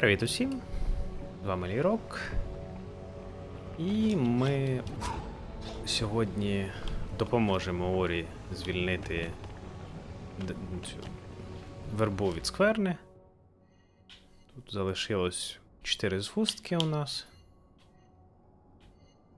Привіт усім! З вами Лірок. І ми сьогодні допоможемо Орі звільнити цю вербу від скверни. Тут залишилось 4 згустки у нас.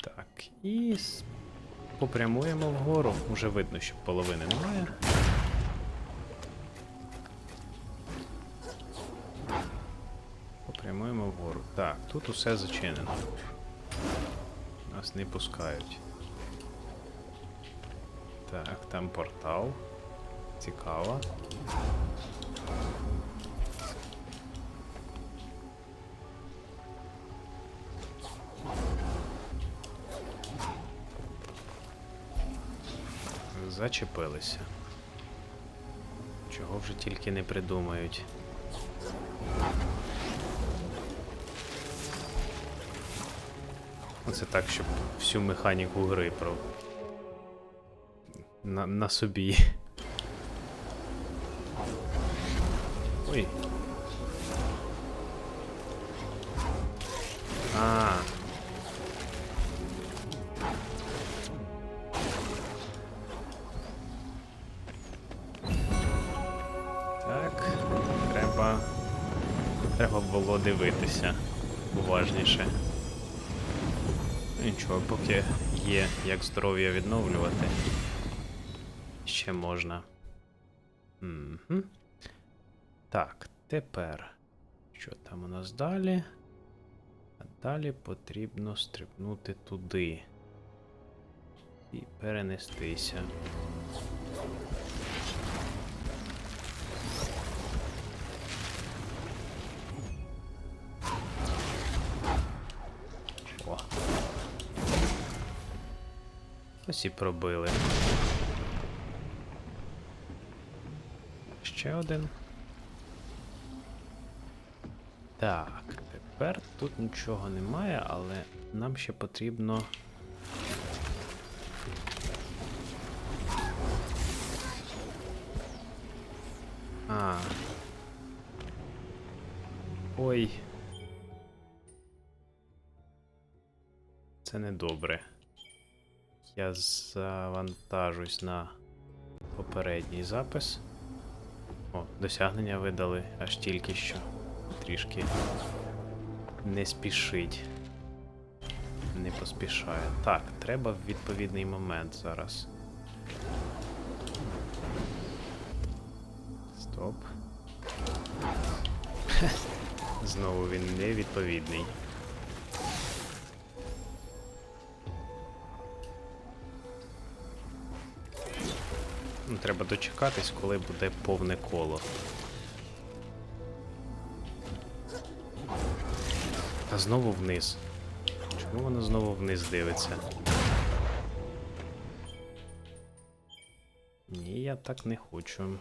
Так, і попрямуємо вгору. Уже видно, що половини немає. Попрямуємо вгору. Так, тут усе зачинено. Нас не пускають. Так, там портал. Цікаво. Зачепилися. Чого вже тільки не придумають. Оце так, щоб всю механіку гри про. На, на собі. Ой. А. Так, треба. Треба було дивитися уважніше. Нічого, поки є як здоров'я відновлювати. Ще можна. Угу. Так, тепер. Що там у нас далі? А далі потрібно стрибнути туди. І перенестися. Ось і пробили. Ще один. Так, тепер тут нічого немає, але нам ще потрібно. А. Ой. Це недобре. Я завантажусь на попередній запис. О, досягнення видали аж тільки що. Трішки не спішить. Не поспішає. Так, треба в відповідний момент зараз. Стоп. Знову він невідповідний. Ну, Треба дочекатись, коли буде повне коло. Та знову вниз. Чому воно знову вниз дивиться? Ні, я так не хочу.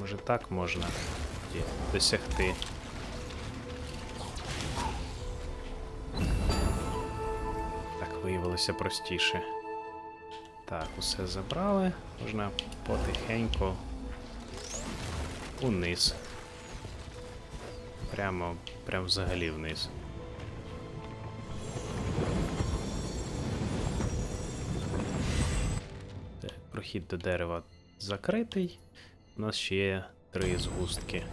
Може так можна досягти. Так виявилося простіше. Так, усе забрали. Можна потихеньку униз. Прямо, прямо взагалі вниз. Прохід до дерева закритий. У нас ще є три згустки.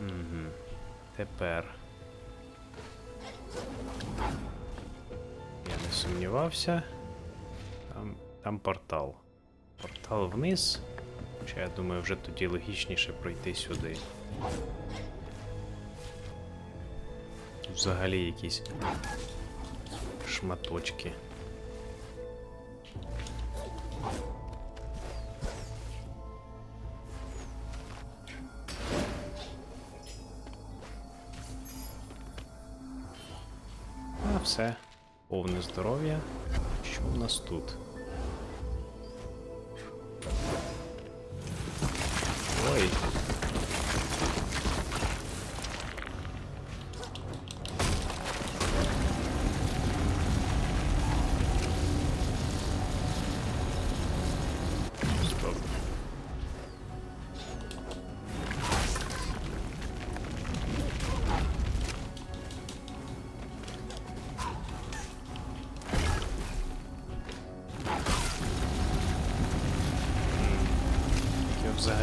Угу. Тепер. Сумнівався. Там, там портал. Портал вниз. Хоча я думаю, вже тоді логічніше пройти сюди. Тут взагалі якісь шматочки. А все, повне здоров'я. Що в нас тут? Ой.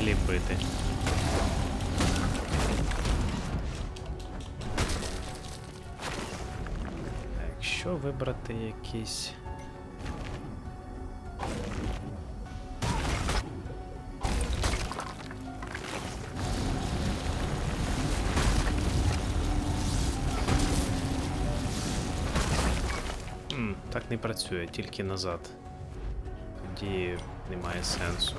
Взагалі бити. Якщо вибрати якийсь. М, так не працює, тільки назад. Тоді немає сенсу.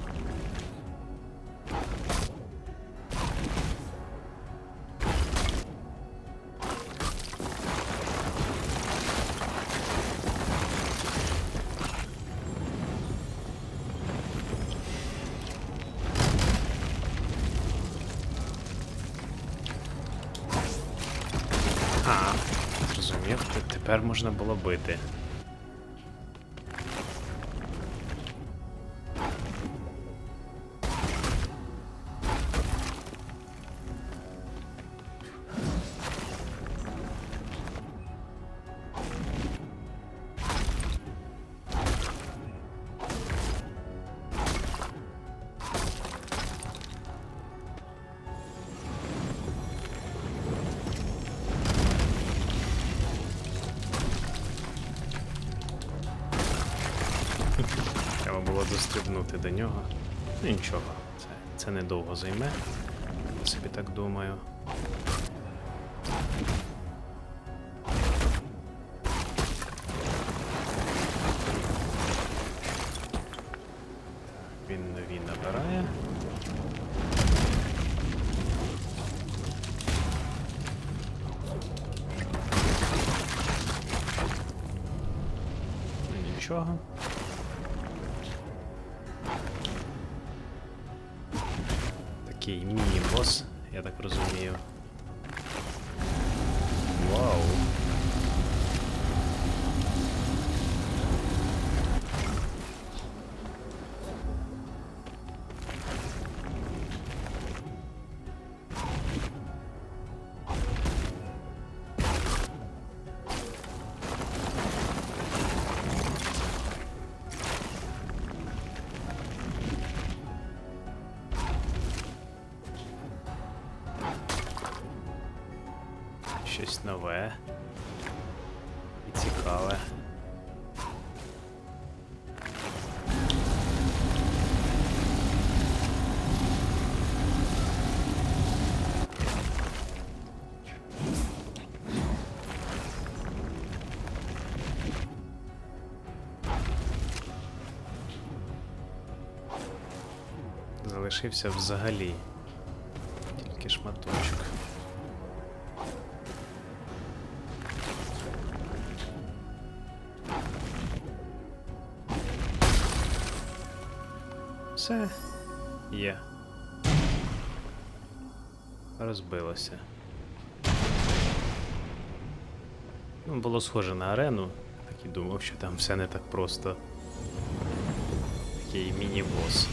Можна було бити. Треба дострибнути до нього. Ну нічого, це, це недовго займе. Я собі так думаю. Так, Він нові набирає. Ну, Нічого. Міні босс, я так розумію. Щось нове. І цікаве. Залишився взагалі. Тільки шматочок. Все є. Розбилося. Ну, було схоже на арену. Так і думав, що там все не так просто. Такий міні-бос.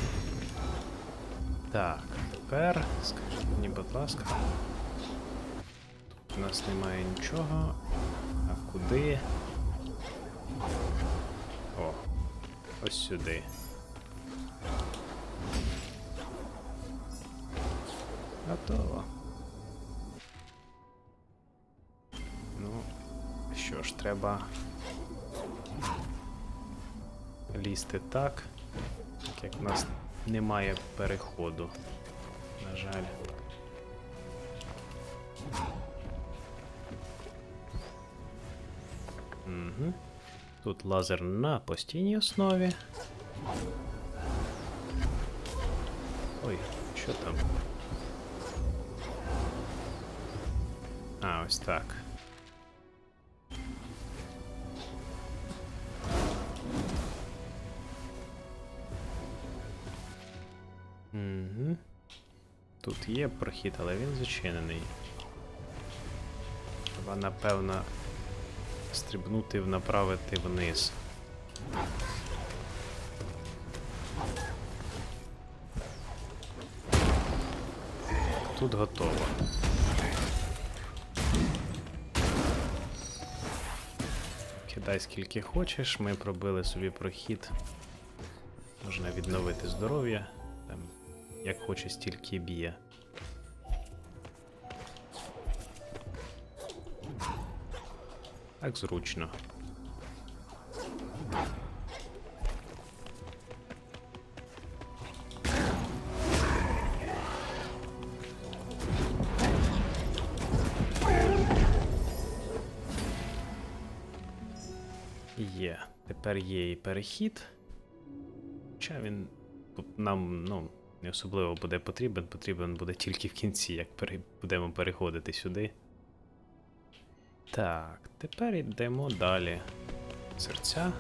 Так, тепер скажіть мені, будь ласка. Тут у нас немає нічого. А куди? О, ось сюди. Готово. Ну, що ж, треба лізти так, як в нас немає переходу. На жаль. Угу. Тут лазер на постійній основі. Ой, що там? А, ось так. Угу. Тут є прохід, але він зачинений. Треба, напевно, стрибнути направити вниз. Тут готово. Кидай скільки хочеш, ми пробили собі прохід. Можна відновити здоров'я. Там як хоче, стільки б'є. Так зручно. Тепер є і перехід. Хоча він нам, ну, не особливо буде потрібен, потрібен буде тільки в кінці, як пере... будемо переходити сюди. Так, тепер йдемо далі. Серця.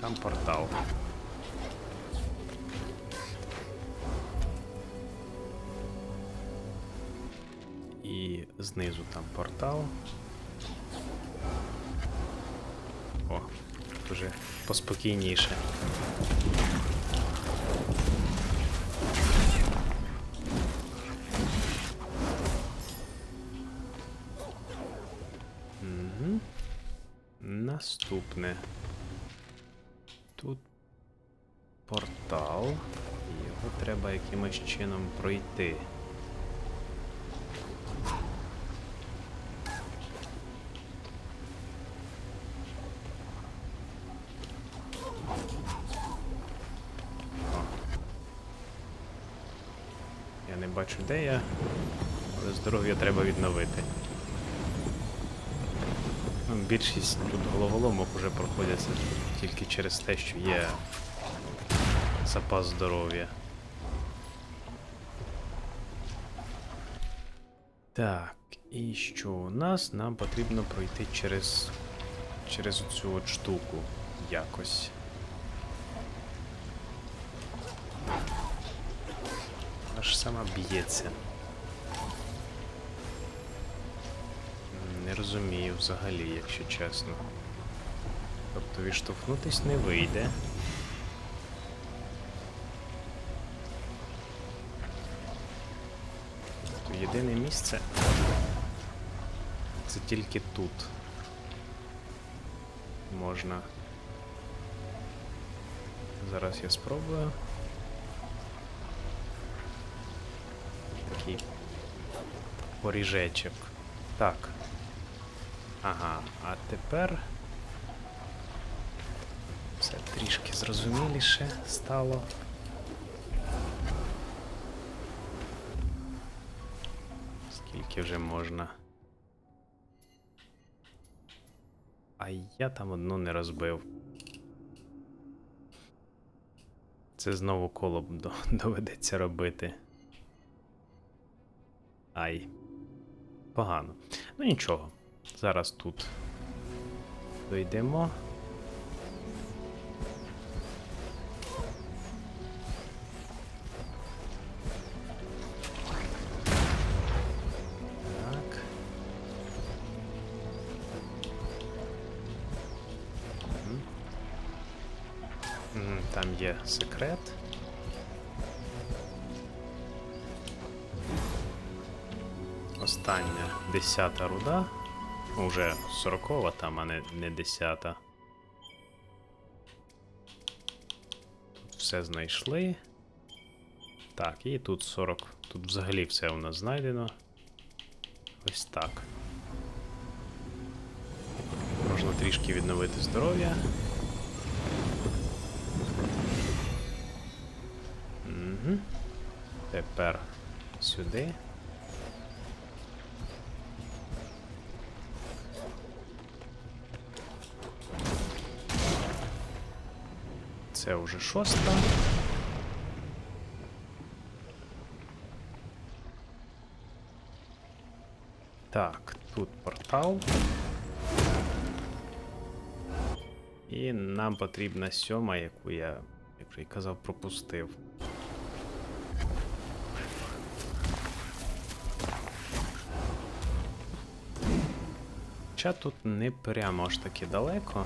Там портал. І знизу там портал. О, тут уже поспокійніше. Наступне. Тут портал. Його треба якимось чином пройти. Я не бачу, де я, але здоров'я треба відновити. Ну, більшість тут головоломок вже проходяться тільки через те, що є запас здоров'я. Так, і що у нас? Нам потрібно пройти через, через цю от штуку якось. Вона ж сама б'ється. Не розумію взагалі, якщо чесно. Тобто відштовхнутись не вийде. То єдине місце. Це тільки тут. Можна. Зараз я спробую. Такий поріжечок. Так. Ага, а тепер все трішки зрозуміліше стало. Скільки вже можна. А я там одну не розбив. Це знову коло доведеться робити. Ай. Погано. Ну нічого. Зараз тут дойдемо. Так. Мгм, Там є секрет. Остання десята руда. Уже сорокова там, а не, не десята. Тут все знайшли. Так, і тут 40. Тут взагалі все у нас знайдено. Ось так. Можна трішки відновити здоров'я. Угу. Тепер сюди. Це вже шоста. Так, тут портал. І нам потрібна сьома, яку я, як вже й казав, пропустив. Хоча тут не прямо аж таки далеко.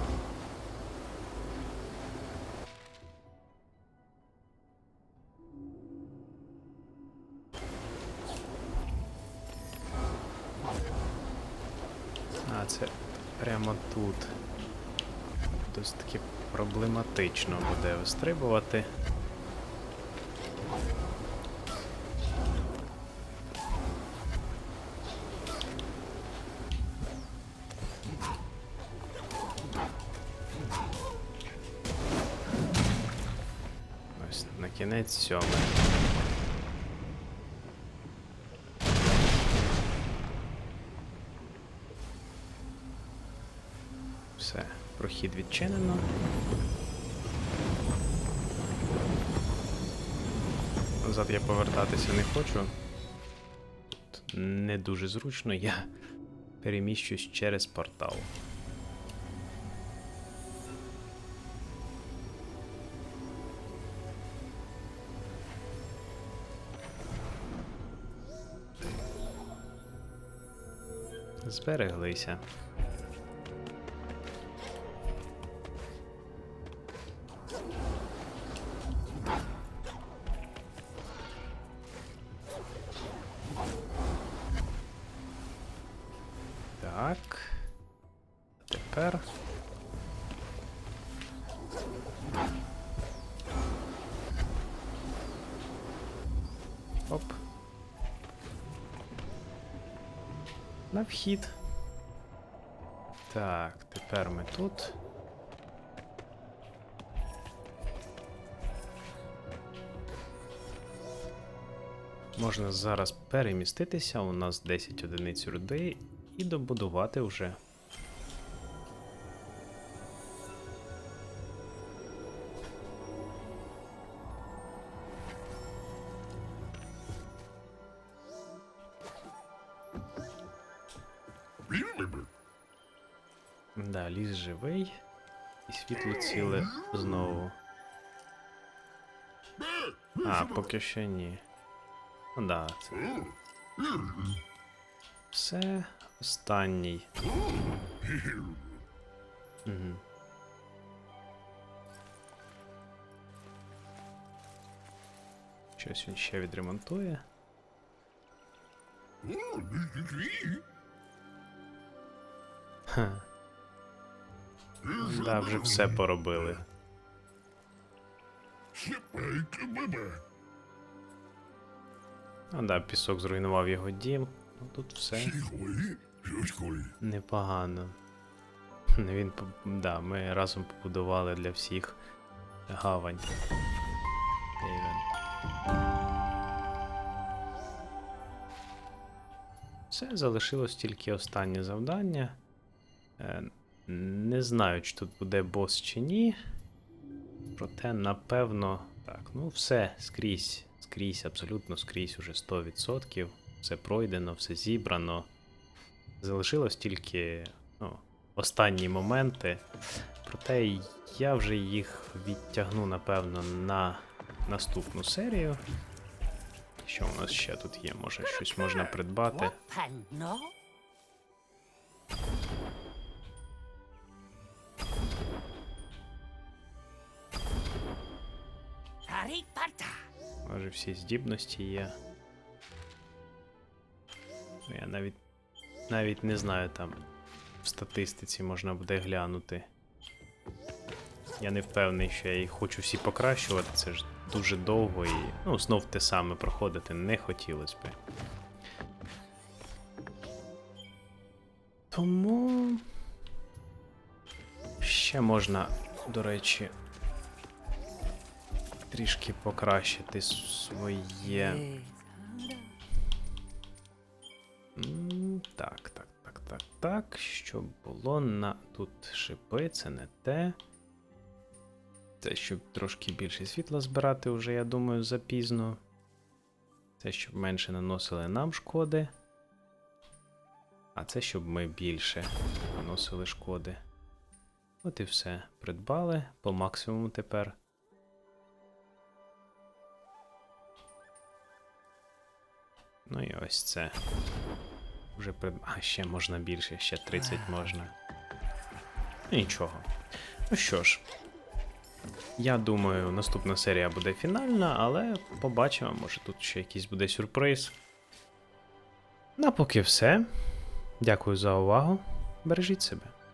А, це прямо тут. досить таки проблематично буде вистрибувати. Ось на кінець сьоме. Все, прохід відчинено. Назад я повертатися не хочу. Тут не дуже зручно, я переміщусь через портал. Збереглися. Так. Тепер. Оп. На вхід. Так, тепер ми тут. Можна зараз переміститися, у нас 10 одиниць руди, і добудувати вже. Да, ліс живий. І світло ціле знову. А, поки що ні. Ну да, це. Все, останній. Угу. Щось він ще відремонтує. Ха. Да, вже все поробили. А да, пісок зруйнував його дім. Ну тут все непогано. Він да, ми разом побудували для всіх гавань. Все, залишилось тільки останнє завдання. Е, не знаю, чи тут буде бос чи ні. Проте, напевно, так, ну все, скрізь, скрізь, абсолютно скрізь уже 100%. Все пройдено, все зібрано. Залишилось тільки ну, останні моменти. Проте я вже їх відтягну, напевно, на наступну серію. Що у нас ще тут є? Може, щось можна придбати. Може всі здібності є. Ну, Я навіть навіть не знаю там в статистиці можна буде глянути. Я не впевнений, що я їх хочу всі покращувати, це ж дуже довго і ну, знов те саме проходити не хотілося би. Тому ще можна, до речі, трішки покращити своє. Щоб було на. Тут шипи, це не те. Це щоб трошки більше світла збирати, вже, я думаю, запізно. Це щоб менше наносили нам шкоди. А це щоб ми більше наносили шкоди. От і все. Придбали по максимуму тепер. Ну і ось це. Вже при... А, ще можна більше, ще 30 можна. Ну, Нічого. Ну що ж. Я думаю, наступна серія буде фінальна, але побачимо, може тут ще якийсь буде сюрприз. На поки все. Дякую за увагу. Бережіть себе.